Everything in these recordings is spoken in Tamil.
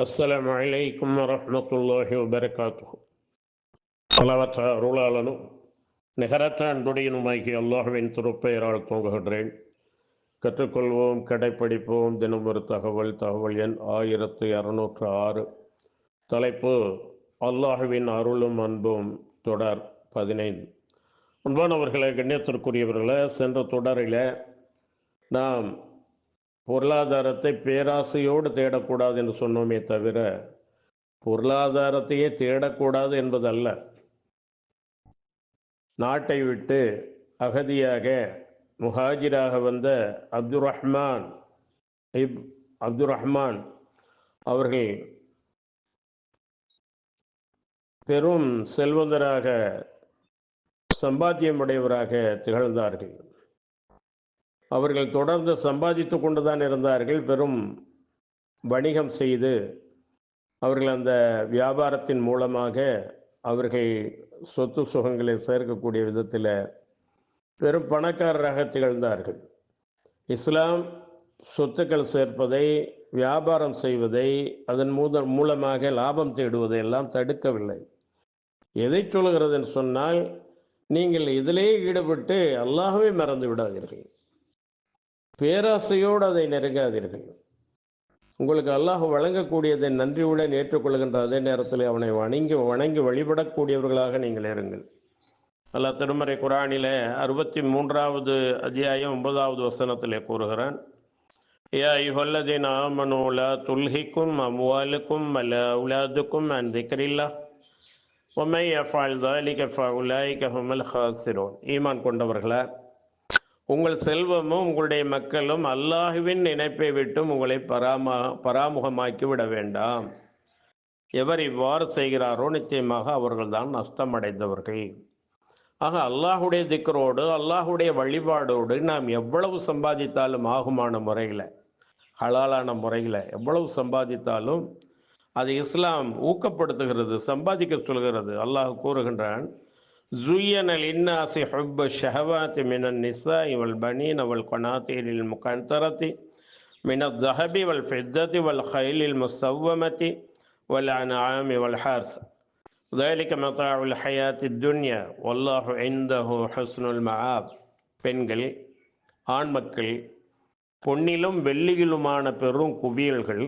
அஸ்ஸலாமு அலைக்கும் வரஹ்மத்துல்லாஹி வபரகாத்துஹு. அளவற்ற அருளாளனும் நிகரற்ற அன்புடையனுமாகிய அல்லாஹுவின் திருப்பெயரால் தூங்குகின்றேன் கற்றுக்கொள்வோம் கடைப்பிடிப்போம். தினம் ஒரு தகவல் தகவல் எண் ஆயிரத்து இரநூற்று ஆறு. தலைப்பு அல்லாஹுவின் அருளும் அன்பும் தொடர் பதினைந்து. அன்பானவர்களே கண்ணியத்திற்குரியவர்களை சென்ற தொடரில் நாம் பொருளாதாரத்தை பேராசையோடு தேடக்கூடாது என்று சொன்னோமே தவிர பொருளாதாரத்தையே தேடக்கூடாது என்பதல்ல. நாட்டை விட்டு அகதியாக முஹாஜிராக வந்த அப்துர் ரஹ்மான் இப் அப்துர் ரஹ்மான் அவர்கள் பெரும் செல்வந்தராக சம்பாத்தியமுடையவராக திகழ்ந்தார்கள். அவர்கள் தொடர்ந்து சம்பாதித்து கொண்டுதான் இருந்தார்கள். பெரும் வணிகம் செய்து அவர்கள் அந்த வியாபாரத்தின் மூலமாக அவர்கள் சொத்து சுகங்களை சேர்க்கக்கூடிய விதத்தில் பெரும் பணக்காரராக திகழ்ந்தார்கள். இஸ்லாம் சொத்துக்கள் சேர்ப்பதை வியாபாரம் செய்வதை அதன் மூத மூலமாக லாபம் தேடுவதை எல்லாம் தடுக்கவில்லை. எதை சொல்கிறதுன்னு சொன்னால் நீங்கள் இதிலே ஈடுபட்டு அல்லாகவே மறந்து விடாதீர்கள். பேராசையோடு அதை நெருங்காதீர்கள். உங்களுக்கு அல்லாஹ் வழங்கக்கூடியதை நன்றியுடன் ஏற்றுக்கொள்கின்ற அதே நேரத்தில் அவனை வணங்கி வணங்கி வழிபடக்கூடியவர்களாக நீங்கள் இருங்கள். அல்லாஹ் திருமறை குரானில அறுபத்தி மூன்றாவது அத்தியாயம் ஒன்பதாவது வசனத்திலே கூறுகிறான் யா ஐஹல்லதீன் ஆமனூல துல்ஹிக்கும் அம்வாலுக்கும் அல்ல உலாதுக்கும் அன் திக்ரில்லா ஒமை அஃபால் தாலிக ஃபவுலாய்க ஹுமல் ஹாசிரோன். ஈமான் கொண்டவர்களா உங்கள் செல்வமும் உங்களுடைய மக்களும் அல்லாஹுவின் நினைப்பை விட்டும் உங்களை பராமா பராமுகமாக்கி விட வேண்டாம். எவர் இவ்வாறு செய்கிறாரோ நிச்சயமாக அவர்கள்தான் நஷ்டமடைந்தவர்கள். ஆக அல்லாஹுடைய திக்கரோடு அல்லாஹுடைய வழிபாடோடு நாம் எவ்வளவு சம்பாதித்தாலும் ஆகுமான முறையில் ஹலாலான முறையில் எவ்வளவு சம்பாதித்தாலும் அது இஸ்லாம் ஊக்கப்படுத்துகிறது சம்பாதிக்க சொல்கிறது. அல்லாஹ் கூறுகின்றான் زين للناس حب الشهوات من النساء والبنين والقناطير المقنطرة من الذهب والفضة والخيل المسومة والأنعام والحرث ذلك متاع الحياة الدنيا والله عنده حسن المعاب பெண்கள் ஆண் மக்கள் பொன்னிலும் வெள்ளியிலுமான பெரும் குவியல்கள்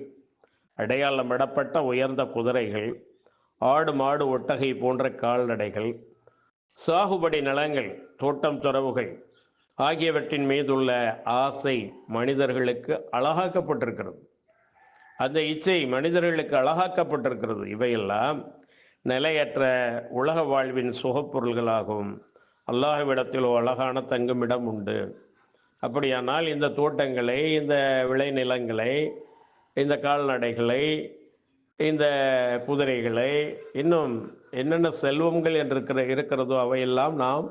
அடையாளமிடப்பட்ட உயர்ந்த குதிரைகள் ஆடு மாடு ஒட்டகை போன்ற கால்நடைகள் சாகுபடி நலங்கள் தோட்டம் துறவுகள் ஆகியவற்றின் மீதுள்ள ஆசை மனிதர்களுக்கு அழகாக்கப்பட்டிருக்கிறது. அந்த இச்சை மனிதர்களுக்கு அழகாக்கப்பட்டிருக்கிறது. இவையெல்லாம் நிலையற்ற உலக வாழ்வின் சுகப்பொருள்களாகும் அல்லாஹ்விடத்தில் அழகான தங்குமிடம் உண்டு. அப்படியானால் இந்த தோட்டங்களை இந்த விளைநிலங்களை இந்த கால்நடைகளை இந்த குதிரைகளை இன்னும் என்னென்ன செல்வங்கள் என்று இருக்கிற இருக்கிறதோ அவையெல்லாம் நாம்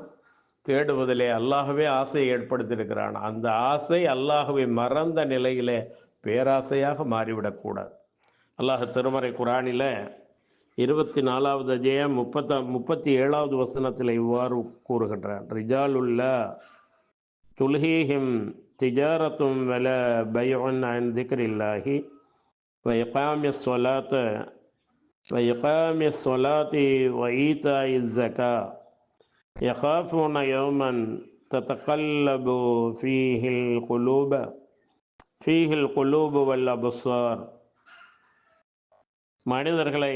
தேடுவதிலே அல்லாகவே ஆசையை ஏற்படுத்தியிருக்கிறான். அந்த ஆசை அல்லாகவே மறந்த நிலையிலே பேராசையாக மாறிவிடக்கூடாது. அல்லாஹ் திருமறை குரானில் இருபத்தி நாலாவது அஜயம் முப்பத்த முப்பத்தி ஏழாவது வசனத்தில் இவ்வாறு கூறுகின்றான் ரிஜாலுல்லா துல்ஹீஹிம் திஜாரத்தும் வல பயோன் அன் திக்ரில்லாஹி وإقام الصلاة وإقام الصلاة وإيتاء الزكاة يخافون يوما تتقلب فيه القلوب فيه القلوب والأبصار மனிதர்களை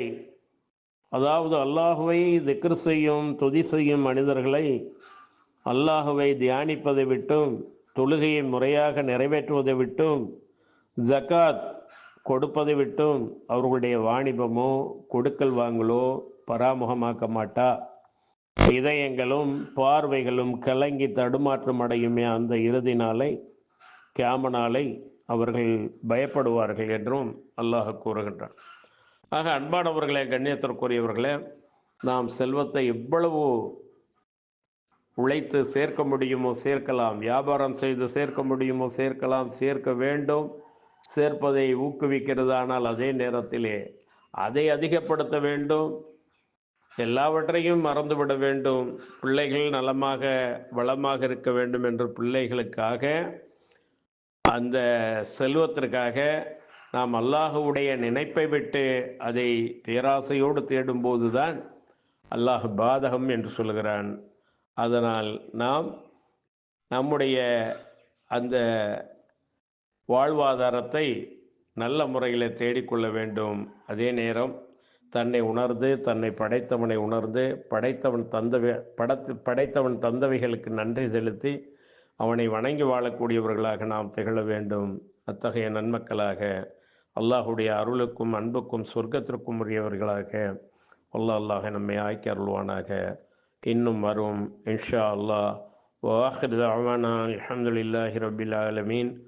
அதாவது அல்லாஹுவை திக்ர் செய்யும் துதி செய்யும் மனிதர்களை அல்லாஹுவை தியானிப்பதை விட்டும் தொழுகையை முறையாக நிறைவேற்றுவதை விட்டும் ஜக்காத் கொடுப்பதை விட்டும் அவர்களுடைய வாணிபமோ கொடுக்கல் வாங்கலோ பராமுகமாக்க மாட்டா இதயங்களும் பார்வைகளும் கலங்கி தடுமாற்றம் அடையுமே அந்த இறுதி நாளை கேம நாளை அவர்கள் பயப்படுவார்கள் என்றும் அல்லாஹ் கூறுகின்றான். ஆக அன்பானவர்களே கண்ணியத்திற்குரியவர்களே நாம் செல்வத்தை எவ்வளவு உழைத்து சேர்க்க முடியுமோ சேர்க்கலாம். வியாபாரம் செய்து சேர்க்க முடியுமோ சேர்க்கலாம். சேர்க்க வேண்டும். சேர்ப்பதை ஊக்குவிக்கிறது ஆனால் அதே நேரத்திலே அதை அதிகப்படுத்த வேண்டும். எல்லாவற்றையும் மறந்துவிட வேண்டும். பிள்ளைகள் நலமாக வளமாக இருக்க வேண்டும் என்று பிள்ளைகளுக்காக அந்த செல்வத்திற்காக நாம் அல்லாஹுடைய நினைப்பை விட்டு அதை பேராசையோடு தேடும்போதுதான் அல்லாஹ் பாதகம் என்று சொல்கிறான். அதனால் நாம் நம்முடைய அந்த வாழ்வாதாரத்தை நல்ல முறையில் தேடிக்கொள்ள வேண்டும். அதே நேரம் தன்னை உணர்ந்து தன்னை படைத்தவனை உணர்ந்து படைத்தவன் தந்தவை படத்து படைத்தவன் தந்தவைகளுக்கு நன்றி செலுத்தி அவனை வணங்கி வாழக்கூடியவர்களாக நாம் திகழ வேண்டும். அத்தகைய நன்மக்களாக அல்லாஹுடைய அருளுக்கும் அன்புக்கும் சொர்க்கத்திற்கும் உரியவர்களாக அல்லாஹ் அல்லாஹ் நம்மை ஆக்கி அருள்வானாக. இன்னும் வரும். இன்ஷா அல்லாஹ். வாஹிர் தாவானா ரபில் ஆலமீன்.